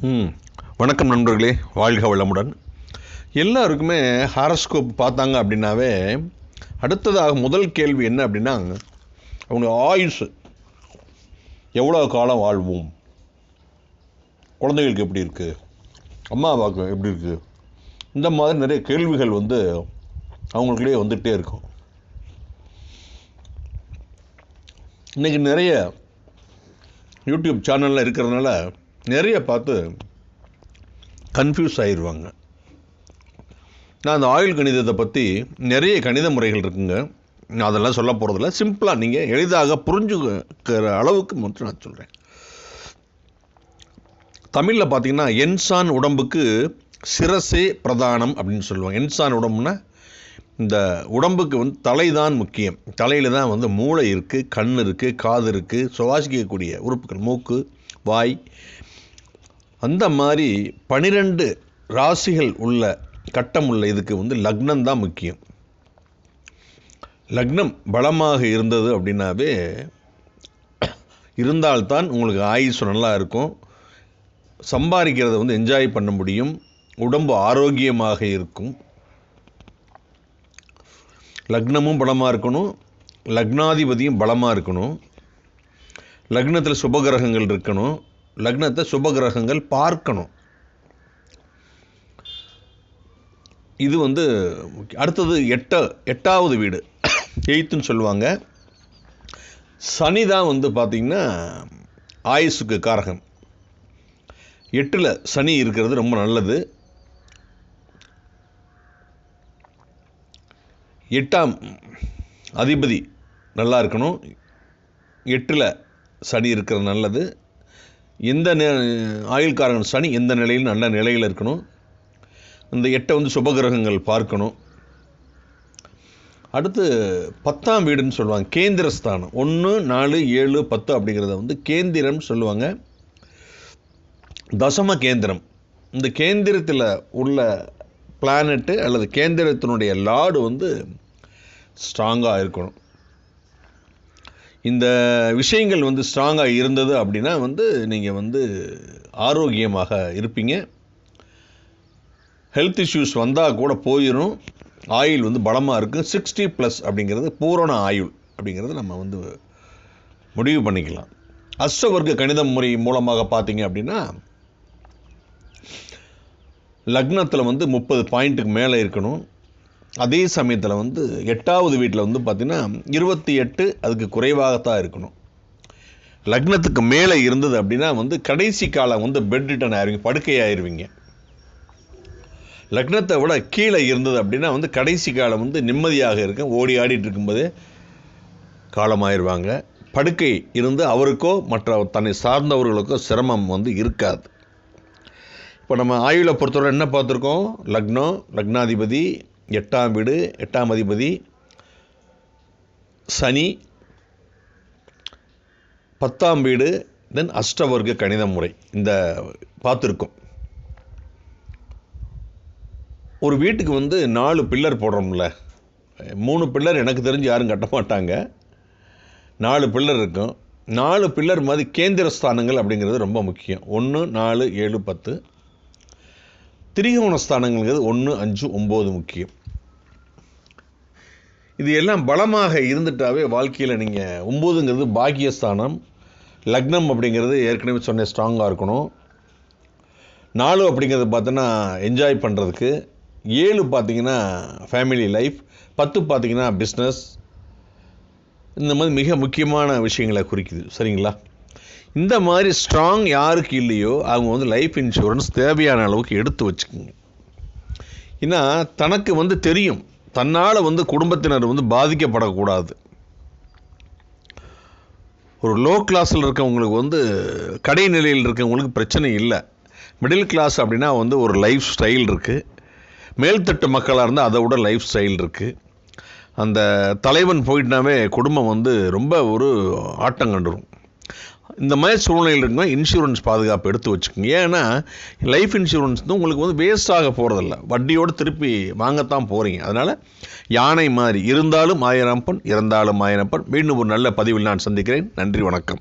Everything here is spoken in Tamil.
ம். வணக்கம் நண்பர்களே. வாழ்க வளமுடன். எல்லாருக்குமே ஹாரஸ்கோப் பார்த்தாங்க அப்படின்னாவே அடுத்ததாக முதல் கேள்வி என்ன அப்படின்னா அவங்க ஆயுசு. எவ்வளோ காலம் வாழ்வோம்? குழந்தைகளுக்கு எப்படி இருக்குது அம்மா அப்பாவுக்கு எப்படி இருக்குது இந்த மாதிரி நிறைய கேள்விகள் வந்து அவங்களுக்குள்ளே வந்துகிட்டே இருக்கும். இன்றைக்கி நிறைய யூடியூப் சேனலில் இருக்கிறதுனால நிறைய பார்த்து கன்ஃபியூஸ் ஆயிடுவாங்க நான் அந்த ஆயுள் கணிதத்தை பற்றி நிறைய கணித முறைகள் இருக்குங்க. நான் அதெல்லாம் சொல்ல போகிறதில்ல சிம்பிளாக நீங்கள் எளிதாக புரிஞ்சுக்கிற அளவுக்கு மட்டும் நான் சொல்கிறேன் தமிழில் பார்த்தீங்கன்னா என்சான் உடம்புக்கு சிரசே பிரதானம் அப்படின்னு சொல்லுவாங்க. என்சான் உடம்புனா இந்த உடம்புக்கு வந்து தலை தான் முக்கியம். தலையில் தான் வந்து மூளை இருக்குது கண் இருக்குது காது இருக்குது சுவாசிக்கக்கூடிய உறுப்புகள் மூக்கு வாய் அந்த மாதிரி பனிரெண்டு ராசிகள் உள்ள கட்டம் உள்ள இதுக்கு வந்து லக்னம் தான் முக்கியம். லக்னம் பலமாக இருந்தது அப்படின்னாவே இருந்தால்தான் உங்களுக்கு ஆயுசு நல்லா இருக்கும். சம்பாதிக்கிறத வந்து என்ஜாய் பண்ண முடியும். உடம்பு ஆரோக்கியமாக இருக்கும். லக்னமும் பலமாக இருக்கணும். லக்னாதிபதியும் பலமாக இருக்கணும். லக்னத்தில் சுபகிரகங்கள் இருக்கணும். லக்னத்தை சுபகிரகங்கள் பார்க்கணும். இது வந்து அடுத்தது எட்ட எட்டாவது வீடு. எயித்துன்னு சொல்லுவாங்க. சனி தான் வந்து பார்த்திங்கன்னா ஆயுசுக்கு காரகம். எட்டில் சனி இருக்கிறது ரொம்ப நல்லது. எட்டாம் அதிபதி நல்லா இருக்கணும். எட்டில் சனி இருக்கிறது நல்லது. எந்த ஆயுள்காரன் சனி எந்த நிலையில் நல்ல நிலையில் இருக்கணும். இந்த எட்டை வந்து சுபகிரகங்கள் பார்க்கணும். அடுத்து பத்தாம் வீடுன்னு சொல்லுவாங்க கேந்திரஸ்தானம். ஒன்று நாலு ஏழு பத்து அப்படிங்கிறத வந்து கேந்திரம் சொல்லுவாங்க. தசம கேந்திரம். இந்த கேந்திரத்தில் உள்ள பிளானட்டு அல்லது கேந்திரத்தினுடைய லாடு வந்து ஸ்ட்ராங்காக இருக்கணும். இந்த விஷயங்கள் வந்து ஸ்ட்ராங்காக இருந்தது அப்படின்னா வந்து நீங்கள் வந்து ஆரோக்கியமாக இருப்பீங்க. ஹெல்த் இஷ்யூஸ் வந்தால் கூட போயிடும் ஆயுள் வந்து பலமாக இருக்குது சிக்ஸ்டி ப்ளஸ் அப்படிங்கிறது பூரண ஆயுள் அப்படிங்கிறது நம்ம வந்து முடிவு பண்ணிக்கலாம். அஷ்டவர்க்க கணித முறை மூலமாக பார்த்தீங்க அப்படின்னா லக்னத்தில் வந்து முப்பது பாயிண்ட்டுக்கு மேலே இருக்கணும். அதே சமயத்தில் வந்து எட்டாவது வீட்டில் வந்து பார்த்திங்கன்னா இருபத்தி எட்டு அதுக்கு குறைவாகத்தான் இருக்கணும். லக்னத்துக்கு மேலே இருந்தது அப்படின்னா வந்து கடைசி காலம் வந்து பெட் ரிட்டன் ஆயிருவீங்க படுக்கையாயிருவீங்க லக்னத்தை விட கீழே இருந்தது அப்படின்னா வந்து கடைசி காலம் வந்து நிம்மதியாக இருக்கும் ஓடி ஆடிட்டு இருக்கும்போதே காலமாயிருவாங்க படுக்கை இருந்து அவருக்கோ மற்ற தன்னை சார்ந்தவர்களுக்கோ சிரமம் வந்து இருக்காது. இப்போ நம்ம ஆயுளை பொறுத்தவரை என்ன பார்த்துருக்கோம்? லக்னம் லக்னாதிபதி எட்டாம் வீடு எட்டாம் அதிபதி சனி பத்தாம் வீடு தென் அஷ்டவர்க்க கணித முறை. இந்த பார்த்துருக்கோம். ஒரு வீட்டுக்கு வந்து நாலு பில்லர் போடுறோம்ல. மூணு பில்லர் எனக்கு தெரிஞ்சு யாரும் கட்ட மாட்டாங்க. நாலு பில்லர் இருக்கும். நாலு பில்லர் மாதிரி கேந்திர ஸ்தானங்கள் அப்படிங்கிறது ரொம்ப முக்கியம். ஒன்று நாலு ஏழு பத்து. திரிகோண ஸ்தானங்கள்ங்கிறது ஒன்று அஞ்சு ஒம்பது முக்கியம். இது எல்லாம் பலமாக இருந்துட்டாவே வாழ்க்கையில் நீங்கள் ஒம்போதுங்கிறது பாக்கியஸ்தானம். லக்னம் அப்படிங்கிறது ஏற்கனவே சொன்ன ஸ்ட்ராங்காக இருக்கணும். நாலு அப்படிங்கிறது பார்த்தோன்னா என்ஜாய் பண்ணுறதுக்கு ஏழு பார்த்தீங்கன்னா ஃபேமிலி லைஃப் பத்து பார்த்தீங்கன்னா பிஸ்னஸ் இந்த மாதிரி மிக முக்கியமான விஷயங்களை குறிக்குது. சரிங்களா? இந்த மாதிரி ஸ்ட்ராங் யாருக்கு இல்லையோ அவங்க வந்து லைஃப் இன்சூரன்ஸ் தேவையான அளவுக்கு எடுத்து வச்சுக்கோங்க. ஏன்னா தனக்கு வந்து தெரியும். தன்னால் வந்து குடும்பத்தினர் வந்து பாதிக்கப்படக்கூடாது. ஒரு லோ கிளாஸில் இருக்கவங்களுக்கு வந்து கடைநிலையில் இருக்கவங்களுக்கு பிரச்சனை இல்லை. மிடில் கிளாஸ் அப்படின்னா வந்து ஒரு லைஃப் ஸ்டைல் இருக்குது மேல்தட்டு மக்களாக இருந்தால் அதை விட லைஃப் ஸ்டைல் இருக்குது அந்த தலைவன் போயிட்டுனாவே குடும்பம் வந்து ரொம்ப ஒரு ஆட்டம் கண்டுரும். இந்த மாதிரி சூழ்நிலையில் இருக்கும்போது இன்சூரன்ஸ் பாதுகாப்பு எடுத்து வச்சுக்கோங்க. ஏன்னா லைஃப் இன்சூரன்ஸ் வந்து உங்களுக்கு வந்து வேஸ்ட் ஆக போகிறதில்ல வட்டியோடு திருப்பி வாங்கத்தான் போகிறீங்க அதனால் யானை மாதிரி இருந்தாலும் ஆயிரம் பண் இறந்தாலும் ஆயிரம் பண். மீண்டும் ஒரு நல்ல பதிவில் நான் சந்திக்கிறேன். நன்றி வணக்கம்.